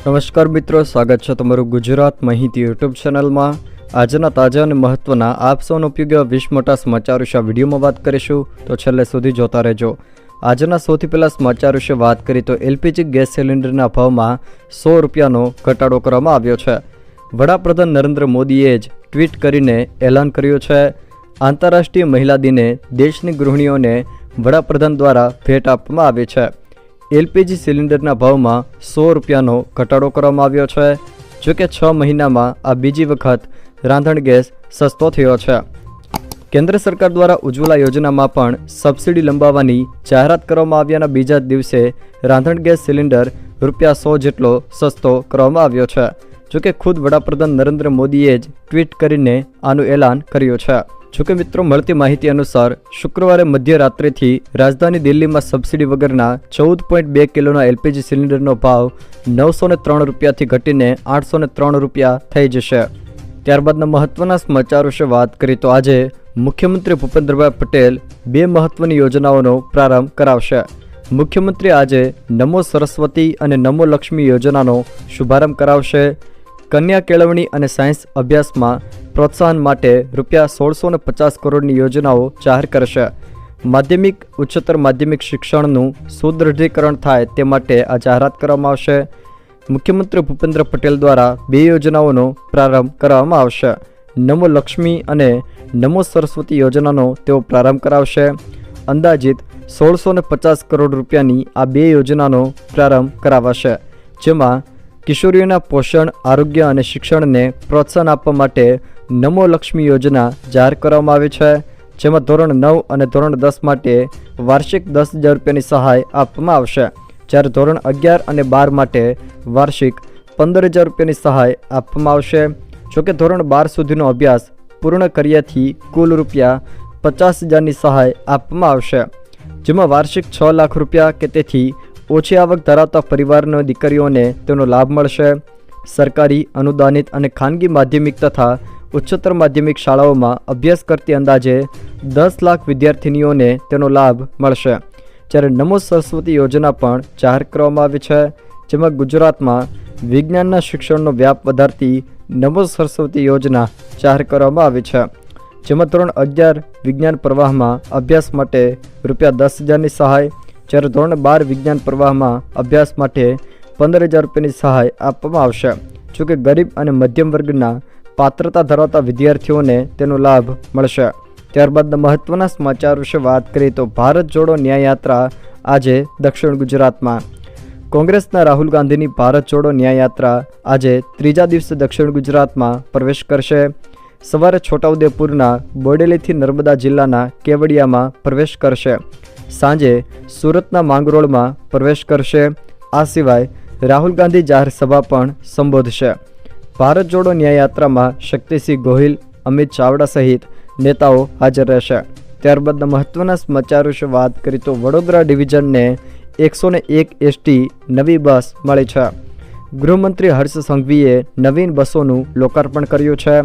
નમસ્કાર મિત્રો, સ્વાગત છે તમારું ગુજરાત માહિતી યુટ્યુબ ચેનલમાં. આજના તાજા અને મહત્વના આપ સૌનો ઉપયોગી વીસ મોટા સમાચાર વિશે વિડીયોમાં વાત કરીશું. તો છેલ્લે સુધી જોતા રહેજો. આજના સૌથી પહેલાં સમાચાર વિશે વાત કરી તો એલપીજી ગેસ સિલિન્ડરના ભાવમાં સો રૂપિયાનો ઘટાડો કરવામાં આવ્યો છે. વડાપ્રધાન નરેન્દ્ર મોદીએ જ ટ્વીટ કરીને એલાન કર્યું છે. આંતરરાષ્ટ્રીય મહિલા દિને દેશની ગૃહિણીઓને વડાપ્રધાન દ્વારા ભેટ આપવામાં આવી છે. એલપીજી સિલિન્ડરના ભાવમાં સો રૂપિયાનો ઘટાડો કરવામાં આવ્યો છે, જો કે છ મહિનામાં આ બીજી વખત રાંધણ ગેસ સસ્તો થયો છે. કેન્દ્ર સરકાર દ્વારા ઉજ્જવલા યોજનામાં પણ સબસિડી લંબાવવાની જાહેરાત કરવામાં આવ્યાના બીજા દિવસે રાંધણ ગેસ સિલિન્ડર રૂપિયા સો જેટલો સસ્તો કરવામાં આવ્યો છે, જો કે ખુદ વડાપ્રધાન નરેન્દ્ર મોદીએ જ ટ્વીટ કરીને આનું એલાન કર્યું છે. જોકે મિત્રો, મળતી માહિતી અનુસાર, શુક્રવારે મધ્યરાત્રિથી રાજધાની દિલ્હીમાં સબસિડી વગરના ચૌદ પોઈન્ટ બે કિલોના એલપીજી સિલિન્ડરનો ભાવ નવસો ને ત્રણ રૂપિયાથી ઘટીને આઠસો ને ત્રણ રૂપિયા થઈ જશે. ત્યારબાદના મહત્વના સમાચાર વિશે વાત કરીએ તો આજે મુખ્યમંત્રી ભૂપેન્દ્રભાઈ પટેલ બે મહત્વની યોજનાઓનો પ્રારંભ કરાવશે. મુખ્યમંત્રી આજે નમો સરસ્વતી અને નમો લક્ષ્મી યોજનાનો શુભારંભ કરાવશે. કન્યા કેળવણી અને સાયન્સ અભ્યાસમાં પ્રોત્સાહન માટે રૂપિયા સોળસો પચાસ કરોડની યોજનાઓ જાહેર કરશે. માધ્યમિક, ઉચ્ચતર માધ્યમિક શિક્ષણનું સુદૃઢીકરણ થાય તે માટે આ જાહેરાત કરવામાં આવશે. મુખ્યમંત્રી ભૂપેન્દ્ર પટેલ દ્વારા બે યોજનાઓનો પ્રારંભ કરવામાં આવશે. નમો લક્ષ્મી અને નમો સરસ્વતી યોજનાનો તેઓ પ્રારંભ કરાવશે. અંદાજિત સોળસો પચાસ કરોડ રૂપિયાની આ બે યોજનાનો પ્રારંભ કરાવાશે. જેમાં કિશોરીઓના પોષણ, આરોગ્ય અને શિક્ષણને પ્રોત્સાહન આપવા માટે નમો લક્ષ્મી યોજના જાહેર કરવામાં આવી છે, જેમાં ધોરણ નવ અને ધોરણ દસ માટે વાર્ષિક દસ હજાર રૂપિયાની સહાય આપવામાં આવશે. જ્યારે ધોરણ અગિયાર અને બાર માટે વાર્ષિક પંદર હજાર રૂપિયાની સહાય આપવામાં આવશે. જોકે ધોરણ બાર સુધીનો અભ્યાસ પૂર્ણ કર્યાથી કુલ રૂપિયા પચાસ હજારની સહાય આપવામાં આવશે, જેમાં વાર્ષિક છ લાખ રૂપિયા કે તેથી ઓછી આવક ધરાવતા પરિવારના દીકરીઓને તેનો લાભ મળશે. સરકારી, અનુદાનિત અને ખાનગી માધ્યમિક તથા ઉચ્ચતર માધ્યમિક શાળાઓમાં અભ્યાસ કરતી અંદાજે દસ લાખ વિદ્યાર્થિનીઓને તેનો લાભ મળશે. જ્યારે નમો સરસ્વતી યોજના પણ જાહેર કરવામાં આવી છે, જેમાં ગુજરાતમાં વિજ્ઞાનના શિક્ષણનો વ્યાપ વધારતી નમો સરસ્વતી યોજના જાહેર કરવામાં આવી છે, જેમાં ધોરણ અગિયાર વિજ્ઞાન પ્રવાહમાં અભ્યાસ માટે રૂપિયા દસ હજારની સહાય જ્યારે ધોરણ બાર વિજ્ઞાન પ્રવાહમાં અભ્યાસ માટે પંદર હજાર રૂપિયાની સહાય આપવામાં આવશે. જોકે ગરીબ અને મધ્યમ વર્ગના પાત્રતા ધરાવતા વિદ્યાર્થીઓને તેનો લાભ મળશે. ત્યારબાદના મહત્વના સમાચાર વિશે વાત કરીએ તો ભારત જોડો ન્યાય યાત્રા આજે દક્ષિણ ગુજરાતમાં. કોંગ્રેસના રાહુલ ગાંધીની ભારત જોડો ન્યાય યાત્રા આજે ત્રીજા દિવસે દક્ષિણ ગુજરાતમાં પ્રવેશ કરશે. સવારે છોટાઉદેપુરના બોડેલીથી નર્મદા જિલ્લાના કેવડિયામાં પ્રવેશ કરશે. સાંજે સુરતના માંગરોળમાં પ્રવેશ કરશે. આ સિવાય રાહુલ ગાંધી જાહેર સભા પણ સંબોધશે. ભારત જોડો ન્યાયયાત્રામાં શક્તિસિંહ ગોહિલ, અમિત ચાવડા સહિત નેતાઓ હાજર રહેશે. ત્યારબાદના મહત્વના સમાચાર વિશે વાત કરી તો વડોદરા ડિવિઝનને એકસો ને એક એસટી નવી બસ મળી છે. ગૃહમંત્રી હર્ષ સંઘવીએ નવીન બસોનું લોકાર્પણ કર્યું છે.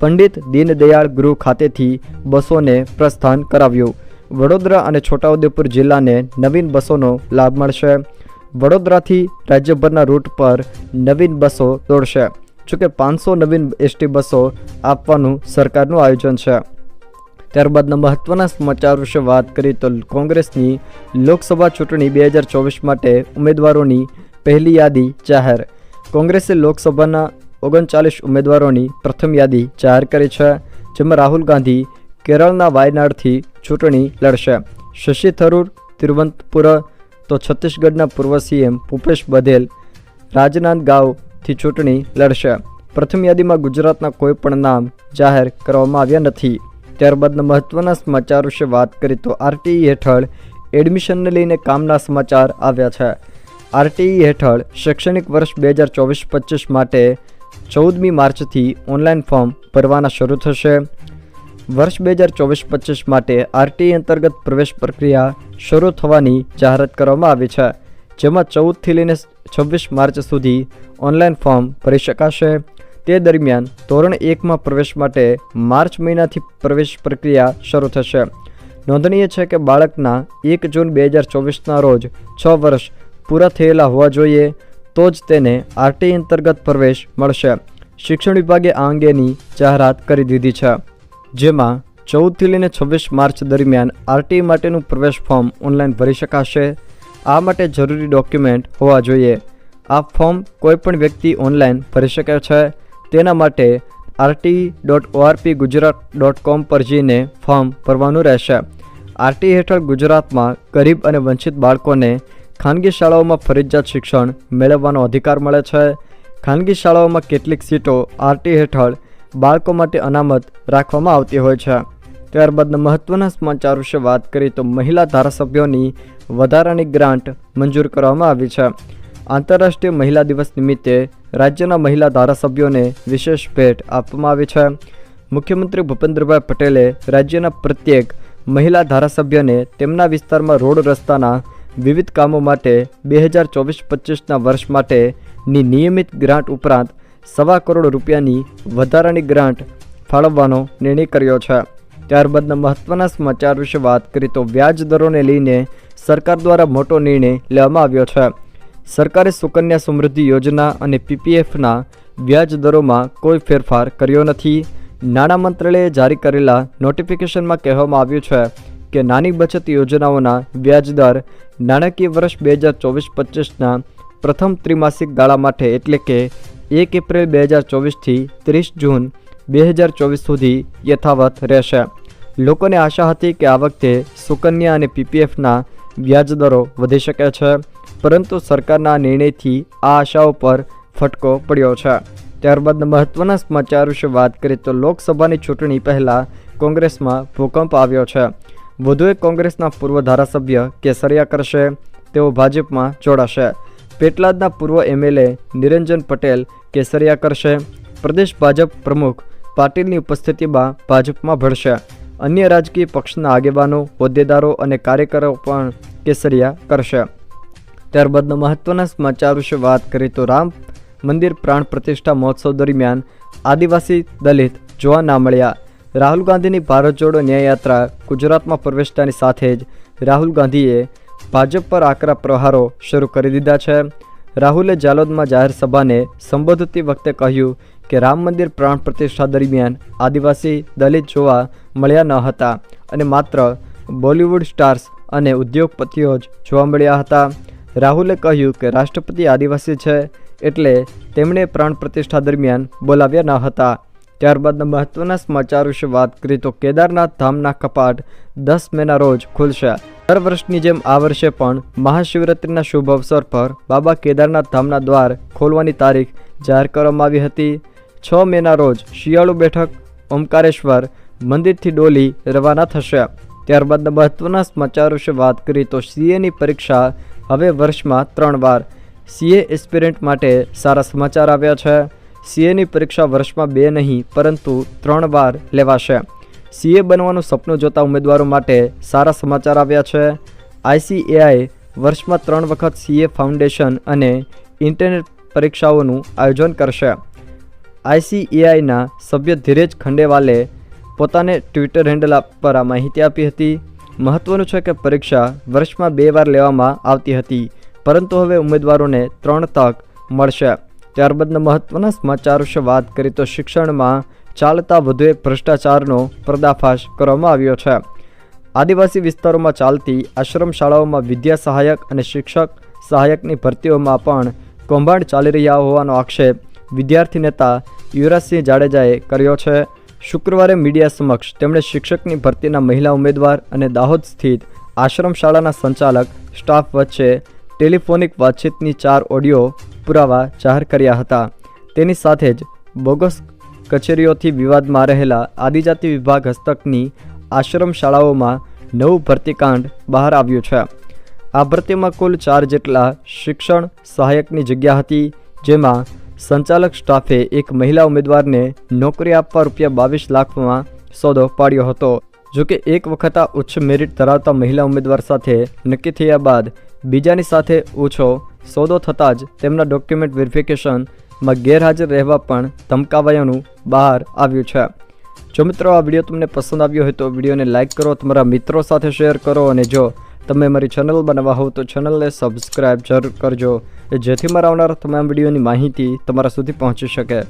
પંડિત દીનદયાળ ગૃહ ખાતેથી બસોને પ્રસ્થાન કરાવ્યું. વડોદરા અને છોટાઉદેપુર જિલ્લાને નવીન બસોનો લાભ મળશે. વડોદરાથી રાજ્યભરના રૂટ પર નવીન બસો દોડશે. જોકે પાંચસો નવીન એસટી બસો આપવાનું સરકારનું આયોજન છે. ત્યારબાદના મહત્વના સમાચાર વિશે વાત કરીએ તો કોંગ્રેસની લોકસભા ચૂંટણી બે હજાર ચોવીસ માટે ઉમેદવારોની પહેલી યાદી જાહેર. કોંગ્રેસે લોકસભાના ઓગણચાલીસ ઉમેદવારોની પ્રથમ યાદી જાહેર કરી છે, જેમાં રાહુલ ગાંધી કેરળના વાયનાડથી ચૂંટણી લડશે. શશી થરૂર તિરુવનંતપુર તો છત્તીસગઢના પૂર્વ સીએમ ભૂપેશ બધેલ રાજનાંદગાંવથી ચૂંટણી લડશે. પ્રથમ યાદીમાં ગુજરાતના કોઈ પણ નામ જાહેર કરવામાં આવ્યા નથી. ત્યારબાદના મહત્વના સમાચાર વિશે વાત કરીએ તો આરટીઈ હેઠળ એડમિશનને લઈને કામના સમાચાર આવ્યા છે. આરટીઈ હેઠળ શૈક્ષણિક વર્ષ બે હજાર ચોવીસ પચીસ માટે ચૌદમી માર્ચથી ઓનલાઈન ફોર્મ ભરવાના શરૂ થશે. વર્ષ બે હજાર ચોવીસ પચીસ માટે આરટીઈ અંતર્ગત પ્રવેશ પ્રક્રિયા શરૂ થવાની જાહેરાત કરવામાં આવી છે, જેમાં ચૌદથી લઈને છવ્વીસ માર્ચ સુધી ઓનલાઈન ફોર્મ ભરી શકાશે. તે દરમિયાન ધોરણ એકમાં પ્રવેશ માટે માર્ચ મહિનાથી પ્રવેશ પ્રક્રિયા શરૂ થશે. નોંધનીય છે કે બાળકના એક જૂન બે હજાર ચોવીસના રોજ છ વર્ષ પૂરા થયેલા હોવા જોઈએ, તો જ તેને આરટી અંતર્ગત પ્રવેશ મળશે. શિક્ષણ વિભાગે આ અંગેની જાહેરાત કરી દીધી છે. જેમાં ચૌદથી લઈને છવ્વીસ માર્ચ દરમિયાન આરટી માટેનું પ્રવેશ ફોર્મ ઓનલાઈન ભરી શકાશે. આ માટે જરૂરી ડોક્યુમેન્ટ હોવા જોઈએ. આ ફોર્મ કોઈપણ વ્યક્તિ ઓનલાઈન ભરી શકે છે. તેના માટે RT dot ORP Gujarat dot com પર જઈને ફોર્મ ભરવાનું રહેશે. આરટી હેઠળ ગુજરાતમાં ગરીબ અને વંચિત બાળકોને ખાનગી શાળાઓમાં ફરજિયાત શિક્ષણ મેળવવાનો અધિકાર મળે છે. ખાનગી શાળાઓમાં કેટલીક સીટો આરટી હેઠળ બાળકો માટે અનામત રાખવામાં આવતી હોય છે. ત્યારબાદના મહત્ત્વના સમાચાર વિશે વાત કરીએ તો મહિલા ધારાસભ્યોની વધારાની ગ્રાન્ટ મંજૂર કરવામાં આવી છે. આંતરરાષ્ટ્રીય મહિલા દિવસ નિમિત્તે રાજ્યના મહિલા ધારાસભ્યોને વિશેષ ભેટ આપવામાં આવી છે. મુખ્યમંત્રી ભૂપેન્દ્રભાઈ પટેલે રાજ્યના પ્રત્યેક મહિલા ધારાસભ્યને તેમના વિસ્તારમાં રોડ રસ્તાના વિવિધ કામો માટે બે હજાર ચોવીસ પચીસના વર્ષ માટેની નિયમિત ગ્રાન્ટ ઉપરાંત સવા કરોડ રૂપિયાની વધારાની ગ્રાન્ટ ફાળવવાનો નિર્ણય કર્યો છે. ત્યારબાદના મહત્ત્વના સમાચાર વિશે વાત કરીએ તો વ્યાજ દરોને લઈને સરકાર દ્વારા મોટો નિર્ણય લેવામાં આવ્યો છે. સરકારે સુકન્યા સમૃદ્ધિ યોજના અને પીપીએફના વ્યાજ દરોમાં કોઈ ફેરફાર કર્યો નથી. નાણાં મંત્રાલયે જારી કરેલા નોટિફિકેશનમાં કહેવામાં આવ્યું છે કે નાની બચત યોજનાઓના વ્યાજદર નાણાકીય વર્ષ બે હજાર ચોવીસ પચીસના પ્રથમ ત્રિમાસિક ગાળા માટે એટલે કે એક એપ્રિલ બે હજાર ચોવીસથી ત્રીસ જૂન બે હજાર ચોવીસ સુધી યથાવત રહેશે. લોકોને આશા હતી કે આ વખતે સુકન્યા અને પીપીએફના વ્યાજ દરો વધી શકે છે, પરંતુ સરકારના નિર્ણયથી આ આશાઓ પર ફટકો પડ્યો છે. ત્યારબાદ મહત્ત્વના સમાચાર વિશે વાત કરીએ તો લોકસભાની ચૂંટણી પહેલાં કોંગ્રેસમાં ભૂકંપ આવ્યો છે. વધુ એક કોંગ્રેસના પૂર્વ ધારાસભ્ય કેસરિયા કરશે, તેઓ ભાજપમાં જોડાશે. પેટલાદના પૂર્વ એમએલએ નિરંજન પટેલ કેસરિયા કરશે. પ્રદેશ ભાજપ પ્રમુખ પાટીલની ઉપસ્થિતિમાં ભાજપમાં ભળશે. અન્ય રાજકીય પક્ષના આગેવાનો, હોદ્દેદારો અને કાર્યકરો પણ કેસરિયા કરશે. ત્યારબાદના મહત્ત્વના સમાચાર વિશે વાત કરીએ તો રામ મંદિર પ્રાણ પ્રતિષ્ઠા મહોત્સવ દરમિયાન આદિવાસી દલિત જોવા ના મળ્યા રાહુલ ગાંધીની ભારત જોડો ન્યાયયાત્રા ગુજરાતમાં પ્રવેશતાની સાથે જ રાહુલ ગાંધીએ ભાજપ પર આકરા પ્રહારો શરૂ કરી દીધા છે. રાહુલે જાલોદમાં જાહેર સભાને સંબોધતી વખતે કહ્યું કે રામ મંદિર પ્રાણ પ્રતિષ્ઠા દરમિયાન આદિવાસી દલિત જોવા મળ્યા ન હતા અને માત્ર બોલિવૂડ સ્ટાર્સ અને ઉદ્યોગપતિઓ જ જોવા મળ્યા હતા. રાહુલે કહ્યું કે રાષ્ટ્રપતિ આદિવાસી છે એટલે તેમણે પ્રાણ પ્રતિષ્ઠા દરમિયાન બોલાવ્યા ન હતા. ત્યારબાદના મહત્ત્વના સમાચાર વિશે વાત કરીએ તો કેદારનાથ ધામના કપાટ દસ મેના રોજ ખુલશે. દર વર્ષની જેમ આ વર્ષે પણ મહાશિવરાત્રિના શુભ અવસર પર બાબા કેદારનાથ ધામના દ્વાર ખોલવાની તારીખ જાહેર કરવામાં આવી હતી. છ મેના રોજ શિયાળુ બેઠક ઓમકારેશ્વર મંદિરથી ડોલી રવાના થશે. ત્યારબાદના મહત્ત્વના સમાચાર વિશે વાત કરી તો સીએની પરીક્ષા હવે વર્ષમાં ત્રણ વાર. સીએ એસ્પિરન્ટ માટે સારા સમાચાર આવ્યા છે. સીએની પરીક્ષા વર્ષમાં બે નહીં, પરંતુ ત્રણ વાર લેવાશે. સીએ બનવાનું સપનું જોતા ઉમેદવારો માટે સારા સમાચાર આવ્યા છે. આઈસીએઆઈ વર્ષમાં ત્રણ વખત સીએ ફાઉન્ડેશન અને ઇન્ટરનેટ પરીક્ષાઓનું આયોજન કરશે. આઈસીએઆઈના સભ્ય ધીરેજ ખંડેવાલે પોતાને ટ્વિટર હેન્ડલ પર આ માહિતી આપી હતી. મહત્વનું છે કે પરીક્ષા વર્ષમાં બે વાર લેવામાં આવતી હતી, પરંતુ હવે ઉમેદવારોને ત્રણ તક મળશે. ત્યારબાદના મહત્વના સમાચાર વિશે વાત કરીએ તો શિક્ષણમાં ચાલતા વધુ એક ભ્રષ્ટાચારનો પર્દાફાશ કરવામાં આવ્યો છે. આદિવાસી વિસ્તારોમાં ચાલતી આશ્રમ શાળાઓમાં વિદ્યા સહાયક અને શિક્ષક સહાયકની ભરતીઓમાં પણ કૌભાંડ ચાલી રહ્યા હોવાનો આક્ષેપ વિદ્યાર્થી નેતા યુવરાજસિંહ જાડેજાએ કર્યો છે. શુક્રવારે મીડિયા સમક્ષ તેમણે શિક્ષકની ભરતીના મહિલા ઉમેદવાર અને દાહોદ સ્થિત આશ્રમ શાળાના સંચાલક સ્ટાફ વચ્ચે ટેલિફોનિક વાતચીતની ચાર ઓડિયો પુરાવા જાહેર કર્યા હતા. તેની સાથે જ બોગસ કચેરીઓથી વિવાદમાં રહેલા આદિજાતિ વિભાગ હસ્તકની આશ્રમ શાળાઓમાં નવું ભરતીકાંડ બહાર આવ્યું છે. આ ભરતીમાં કુલ ચાર જેટલા શિક્ષણ સહાયકની જગ્યા હતી, જેમાં સંચાલક સ્ટાફે એક મહિલા ઉમેદવારને નોકરી આપવા રૂપિયા બાવીસ લાખમાં સોદો પાડ્યો હતો. જોકે એક વખત આ ઉચ્ચ મેરિટ ધરાવતા મહિલા ઉમેદવાર સાથે નક્કી થયા બાદ બીજાની સાથે ઓછો સોદો થતાં જ તેમના ડોક્યુમેન્ટ વેરિફિકેશનમાં ગેરહાજર રહેવા પણ ધમકાવાયાનું બહાર આવ્યું છે. જો મિત્રો આ વીડિયો તમને પસંદ આવ્યો હોય તો વિડીયોને લાઇક કરો, તમારા મિત્રો સાથે શેર કરો અને જો તમે મારી ચેનલ બનાવવા હોવ તો ચેનલને સબસ્ક્રાઈબ જરૂર કરજો, જેથી મારા આવનાર તમામ વિડીયોની માહિતી તમારા સુધી પહોંચી શકે.